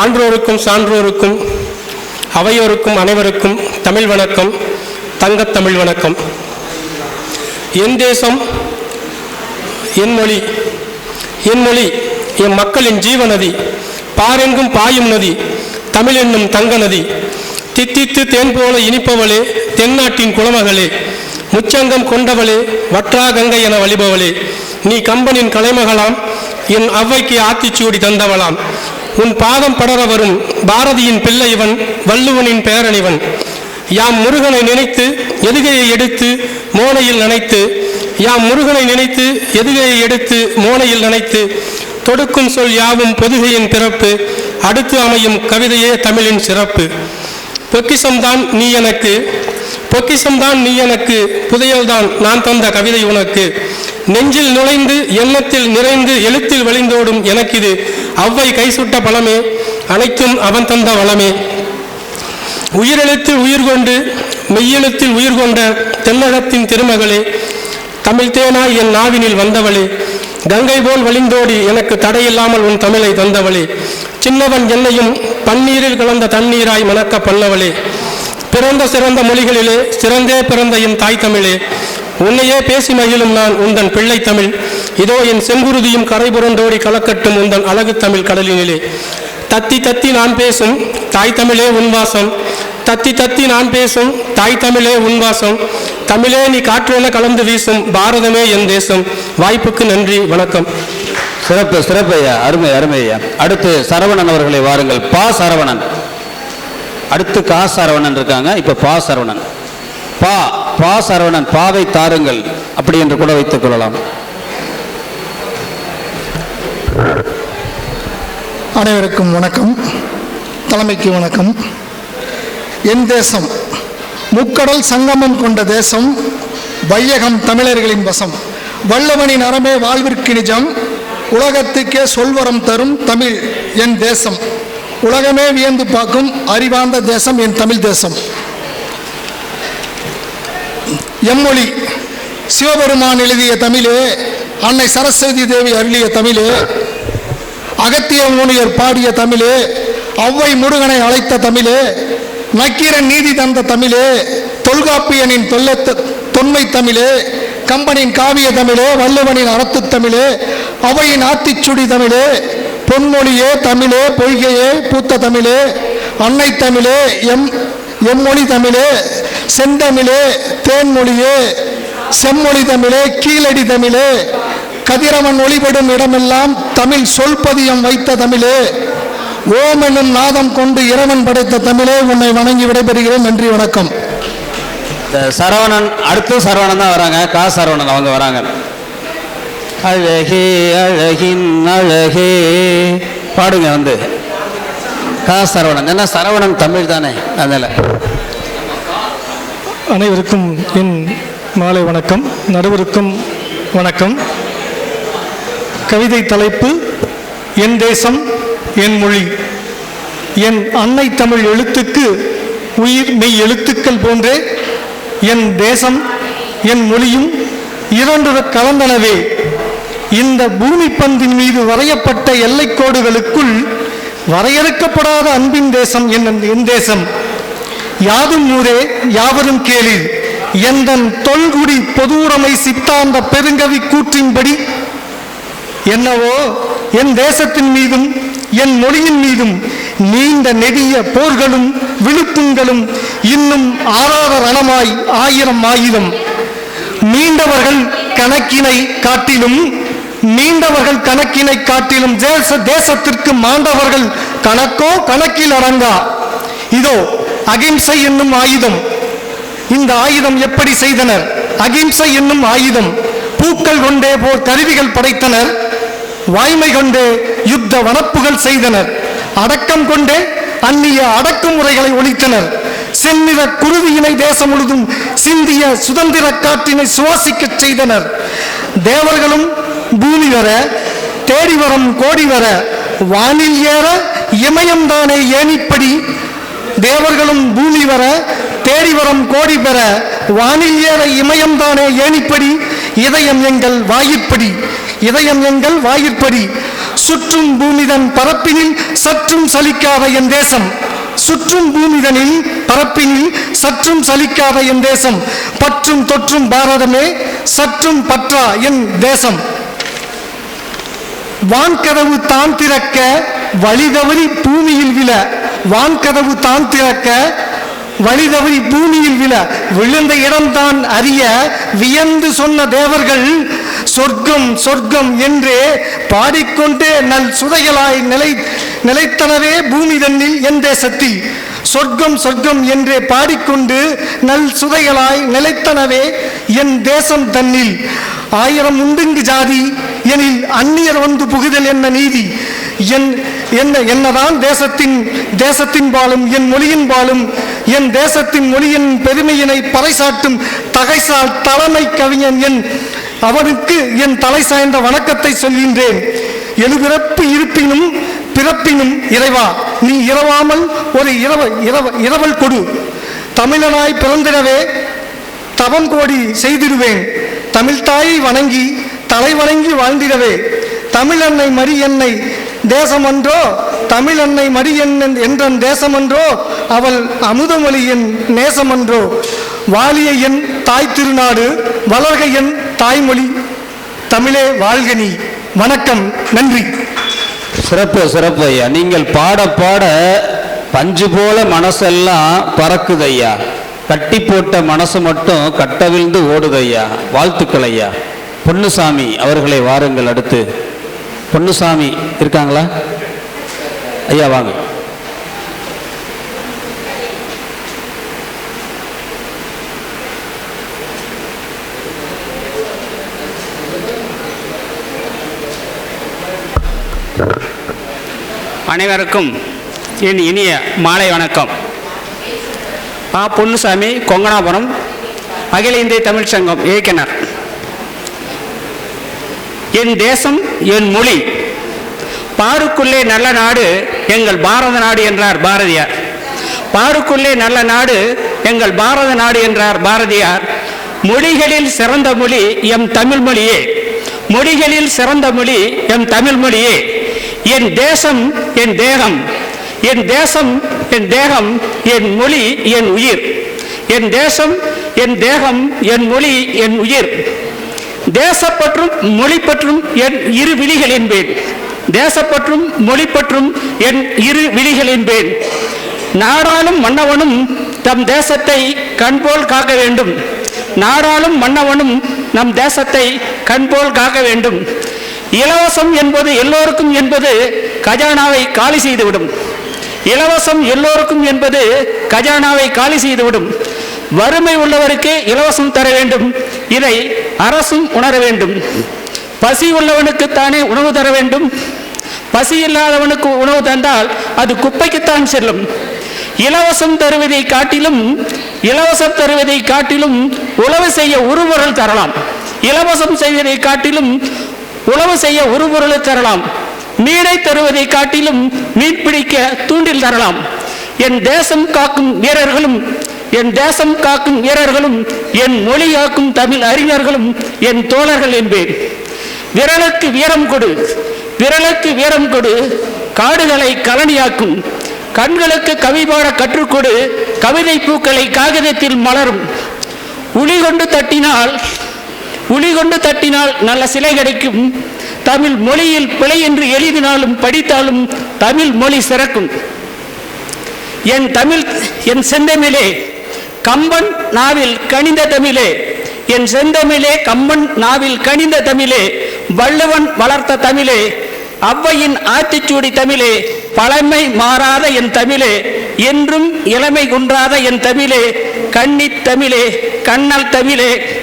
ஆன்றோருக்கும் சான்றோருக்கும் அவையோருக்கும் அனைவருக்கும் தமிழ் வணக்கம் தங்கத் தமிழ் வணக்கம். என் தேசம் என் மொழி என் மொழி என் மக்களின் ஜீவநதி பாரெங்கும் பாயும் நதி தமிழ் என்னும் தங்க நதி. தித்தித்து தேன் போல இனிப்பவளே தென்னாட்டின் குளமகளே முச்சங்கம் கொண்டவளே வற்றா கங்கை என வழிபவளே நீ கம்பனின் கலைமகளாம் என் அவ்வைக்கு ஆத்திச்சூடி தந்தவளாம். உன் பாதம் படர வரும். பாரதியின் பிள்ளை இவன் வள்ளுவனின் பேரனிவன் யாம் முருகனை நினைத்து எதுகையை எடுத்து மோனையில் நினைத்து? யாம் முருகனை நினைத்து எதுகையை எடுத்து மோனையில் நினைத்து? தொடுக்கும் சொல் யாவும் பொதுகையின் பிறப்பு. அடுத்து அமையும் கவிதையே தமிழின் சிறப்பு. பொக்கிசம்தான் நீ எனக்கு. பொக்கிசம்தான் நீ எனக்கு. புதையல்தான் நான் தந்த கவிதை உனக்கு. நெஞ்சில் நுழைந்து எண்ணத்தில் நிறைந்து எழுத்தில் வழிந்தோடும் எனக்கிது. அவ்வை கைசுட்ட பழமே அனைத்தும் அவன் தந்த வளமே. உயிரெழுத்தில் உயிர் கொண்டு மெய்யெழுத்தில் உயிர் கொண்ட தென்னகத்தின் திருமகளே தமிழ் தேனாய் என் நாவினில் வந்தவளே கங்கை போல் வழிந்தோடி எனக்கு தடையில்லாமல் உன் தமிழை தந்தவளே. சின்னவன் என்னையும் பன்னீரில் கலந்த தண்ணீராய் மணக்க பண்ணவளே. பிறந்த சிறந்த மொழிகளிலே சிறந்தே பிறந்த என் தாய் தமிழே. உன்னையே பேசி மகிழும் நான் உந்தன் பிள்ளை தமிழ். இதோ என் செங்குருதியும் கரை புரண்டோடி கலக்கட்டும் உந்தன் அழகு தமிழ் கடலினிலே. தத்தி தத்தி நான் பேசும் தாய் தமிழே உன் வாசம். தத்தி தத்தி நான் பேசும் தாய் தமிழே உன் வாசம். தமிழே நீ காற்றென கலந்து வீசும் பாரதமே என் தேசம். வாய்ப்புக்கு நன்றி வணக்கம். சிறப்பு சிறப்பையா அருமை அருமையா அடுத்து சரவணன் அவர்களை வாருங்கள். பா சரவணன். அடுத்து கா சரவணன் இருக்காங்க. இப்போ பா சரவணன். பா பா சரவணன். பாவை தாருங்கள். அப்படி என்று கூட வைத்துக் கொள்ளலாம். அனைவருக்கும் வணக்கம். தலைமைக்கு வணக்கம். என் தேசம் முக்கடல் சங்கமம் கொண்ட தேசம் வையகம் தமிழர்களின் வசம். வல்லவனின் அறமே வாழ்விற்கு நிஜம் உலகத்துக்கே சொல்வரம் தரும் தமிழ் என் தேசம். உலகமே வியந்து பார்க்கும் அறிவார்ந்த தேசம் என் தமிழ் தேசம். எம்மொழி சிவபெருமான் எழுதிய தமிழே அன்னை சரஸ்வதி தேவி அருளிய தமிழே அகத்திய முனியர் பாடிய தமிழே ஔவை முருகனை அழைத்த தமிழே நக்கீரன் நீதி தந்த தமிழே தொல்காப்பியனின் தொல்ல தொன்மை தமிழே கம்பனின் காவிய தமிழே வள்ளுவனின் அறத்து தமிழே அவையின் ஆத்திச்சுடி தமிழே பொன்மொழியே தமிழே பொய்கையே பூத்த தமிழே அன்னை தமிழே எம் எம்மொழி தமிழே செந்தமிழே தேன்மொழியே செம்மொழி தமிழே கீழடி தமிழே கதிரவன் ஒளிபடும் இடமெல்லாம் தமிழ் சொல்பதியம் வைத்த தமிழே. ஓம் என்னும் நாதம் கொண்டு இறைவன் படைத்த தமிழே. உன்னை வணங்கி விடைபெறுகிறேன். நன்றி வணக்கம். சரவணன் அடுத்து சரவணன் தான் வராங்க. கா சரவணன் அவங்க வராங்க. அழகே அழகின் அழகே. பாடுங்க வந்து. கா சரவணன். என்ன சரவணன் தமிழ் தானே. அதனால. அனைவருக்கும் என் மாலை வணக்கம். நடுவருக்கும் வணக்கம். கவிதை தலைப்பு என் தேசம் என் மொழி என் அன்னை தமிழ் எழுத்துக்கு உயிர் மெய் எழுத்துக்கள் போன்றே என் தேசம் என் மொழியும் இரண்டு கலந்தனவே இந்த பூமி பந்தின் மீது வரையப்பட்ட எல்லைக்கோடுகளுக்குள் வரையறுக்கப்படாத அன்பின் தேசம் என் என் தேசம். யாதும் ஊரே யாவரும் கேளீர். எந்தன் தொல்குடி பொதுவுடைமை சித்தாந்த பெருங்கவி கூற்றின்படி என்னவோ என் தேசத்தின் மீதும் என் மொழியின் மீதும் நீண்ட நெடிய போர்களும் விழுப்புண்களும் இன்னும் ஆறாத ரணமாய் ஆயிரம் ஆயிரம் மீண்டவர்கள் கணக்கினை காட்டிலும் மீண்டவர்கள் கணக்கினை காட்டிலும் தேச தேசத்திற்கு மாண்டவர்கள் கணக்கோ கணக்கில் அடங்கா இதோ அகிம்சை என்னும் ஆயுதம். இந்த ஆயுதம் எப்படி செய்தனர்? அகிம்சை என்னும் ஆயுதம். பூக்கள் கொண்டே போர் கருவிகள் படைத்தனர். வாய்மை கொண்டு யுத்த வனப்புகள் செய்தனர். அடக்கம் கொண்டே அந்நிய அடக்குமுறைகளை ஒழித்தனர். செந்நிற குருவியினை தேசம் முழுதும் சிந்திய சுதந்திர காற்றினை சுவாசிக்கச் செய்தனர். தேவர்களும் பூமி வர தேடி வரம் கோடி வர வானில் ஏற இமயம் தானே ஏனிப்படி தேவர்களும் பூமி வர தேடி வரம் கோடி பெற வானில் ஏற இமயம் தானே ஏனிப்படி இதயம் எங்கள் வாயிற்படி இதயம் எங்கள் வாயிற்படி. சுற்றும் பூமிதன் பரப்பினில் சற்றும் சலிக்காத என் தேசம். சுற்றும் பூமிதனின் பரப்பினில் சற்றும் சலிக்காத என் தேசம். பற்றும் தொற்றும் பாரதமே சற்றும் பற்றா என் தேசம். வான்கதவு தான் திறக்க வழிதவறி பூமியில் விழ. வான்கதவு தான் திறக்க வழிதவறி பூமியில் விழ. விழுந்த இடம்தான் அறிய வியந்து சொன்ன தேவர்கள் சொர்க்கம் சொர்க்கம் என்றே பாடிக்கொண்டே நல் சுதைகளாய் நிலை நிலைத்தனவே பூமி தன்னில் என் தேசத்தில். சொர்க்கம் சொர்க்கம் என்றே பாடிக்கொண்டு நல் சுதைகளாய் நிலைத்தனவே என் தேசம் தன்னில். ஆயிரம் உண்டுங்கு ஜாதி எனில் அந்நியர் வந்து புகுதல் என்ன நீதி? என் என்ன என்னதான் தேசத்தின் தேசத்தின் பாலும் என் மொழியின் பாலும் என் தேசத்தின் மொழியின் பெருமையினை பறைசாட்டும் தகைசால் தலைமை கவிஞன் என் அவனுக்கு என் தலை சாய்ந்த வணக்கத்தை சொல்கின்றேன். எழுபிறப்பு இருப்பினும் பிறப்பினும் இறைவா நீ இரவாமல் ஒரு இரவ இரவ இரவல் கொடு. தமிழனாய் பிறந்திடவே தவம் கோடி செய்திடுவேன். தமிழ்தாயை வணங்கி தலை வணங்கி வாழ்ந்திடவே. தமிழன்னை மறி என்னை தேசமன்றோ தமிழன்னை மறி என்னன் என்றன் தேசமன்றோ அவள் அமுதமொழி என் நேசமன்றோ. வாலிய என் தாய் திருநாடு வளர்க என் தாய்மொழி தமிழே வாழ்கனி வணக்கம் நன்றி. சிறப்பு சிறப்பு ஐயா. நீங்கள் பாட பாட பஞ்சு போல மனசெல்லாம் பறக்குது ஐயா. கட்டி போட்ட மனசு மட்டும் கட்டவிழ்ந்து ஓடுது ஐயா. வாழ்த்துக்கள் ஐயா. பொன்னுசாமி அவர்களை வாருங்கள் அடுத்து. பொன்னுசாமி இருக்காங்களா? ஐயா வாங்க. அனைவருக்கும் என் இனிய மாலை வணக்கம். பா. பொன்னுசாமி கொங்கனாபுரம் அகில இந்திய தமிழ் சங்கம் இயக்குனர். என் தேசம் என் மொழி. பாருக்குள்ளே நல்ல நாடு எங்கள் பாரத நாடு என்றார் பாரதியார். பாருக்குள்ளே நல்ல நாடு எங்கள் பாரத நாடு என்றார் பாரதியார். மொழிகளில் சிறந்த மொழி எம் தமிழ் மொழியே. மொழிகளில் சிறந்த மொழி எம் தமிழ் மொழியே. என் தேசம் என் தேகம். என் தேசம் என் தேகம் என் மொழி என் உயிர். என் தேசம் என் தேகம் என் மொழி என் உயிர். தேசப்பற்றும் மொழிப்பற்றும் என் இரு விழிகள் என்பேன். தேசப்பற்றும் மொழிப்பற்றும் என் இரு விழிகள் என்பேன். நாடாளும் மன்னவனும் தம் தேசத்தை கண்போல் காக்க வேண்டும். நாடாளும் மன்னவனும் நம் தேசத்தை கண்போல் காக்க வேண்டும். இலவசம் என்பது எல்லோருக்கும் என்பது கஜானாவை காலி செய்துவிடும். இலவசம் எல்லோருக்கும் என்பது கஜானாவை காலி செய்துவிடும். வறுமை உள்ளவருக்கே இலவசம் தர வேண்டும். இதை அரசும் உணர வேண்டும். பசி உள்ளவனுக்கு தானே உணவு தர வேண்டும். பசி இல்லாதவனுக்கு உணவு தந்தால் அது குப்பைக்குத்தான் செல்லும். இலவசம் தருவதை காட்டிலும் இலவசம் தருவதை காட்டிலும் உழவு செய்ய உருபொருள் தரலாம். இலவசம் செய்வதை காட்டிலும் உழவு செய்ய உருபொருளை தரலாம். மீனை தருவதை காட்டிலும் மீன் பிடிக்க தூண்டில் தரலாம். என் தேசம் காக்கும் வீரர்களும் என் தேசம் காக்கும் வீரர்களும் என் மொழி காக்கும் தமிழ் அறிஞர்களும் என் தோழர்கள் என்பேன். விரலுக்கு வீரம் கொடு விரலுக்கு வீரம் கொடு காடுகளை கலனியாக்கும் கண்களுக்கு கவி பாட கற்றுக்கொடு கவிதை பூக்களை காகிதத்தில் மலரும். உளி கொண்டு தட்டினால் உளி கொண்டு தட்டினால் நல்ல சிலை கிடைக்கும். தமிழ் மொழியில் பிழை என்று எழுதினாலும் படித்தாலும் தமிழ் மொழி சிறக்கும். என் தமிழ் என் செந்தமிழே கம்பன் நாவில் கனிந்த தமிழே. என் செந்தமிழே கம்பன் நாவில் கனிந்த தமிழே. வள்ளுவன் வளர்த்த தமிழே. அவ்வையின் ஆத்திச்சூடி தமிழே. பழமை மாறாத என் தமிழே. என்றும் இளமை குன்றாத என் தமிழே. கன்னித் தமிழே கண்ணல் தமிழே.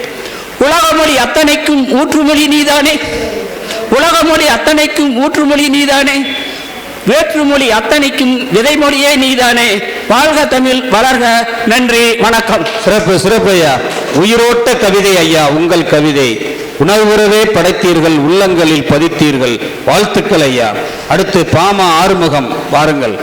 உலக மொழி அத்தனைக்கும் ஊற்றுமொழி நீதானே? உலகமொழி அத்தனைக்கும் ஊற்றுமொழி நீதானே? வேற்றுமொழி அத்தனைக்கும் விதைமொழியே நீதானே? வாழ்க தமிழ் வளர்க நன்றி வணக்கம். சிறப்பு சிறப்பு ஐயா. உயிரோட்ட கவிதை ஐயா உங்கள் கவிதை. உணவுறவே படைத்தீர்கள் உள்ளங்களில் பதித்தீர்கள். வாழ்த்துக்கள் ஐயா. அடுத்து பாமா ஆறுமுகம் வாருங்கள்.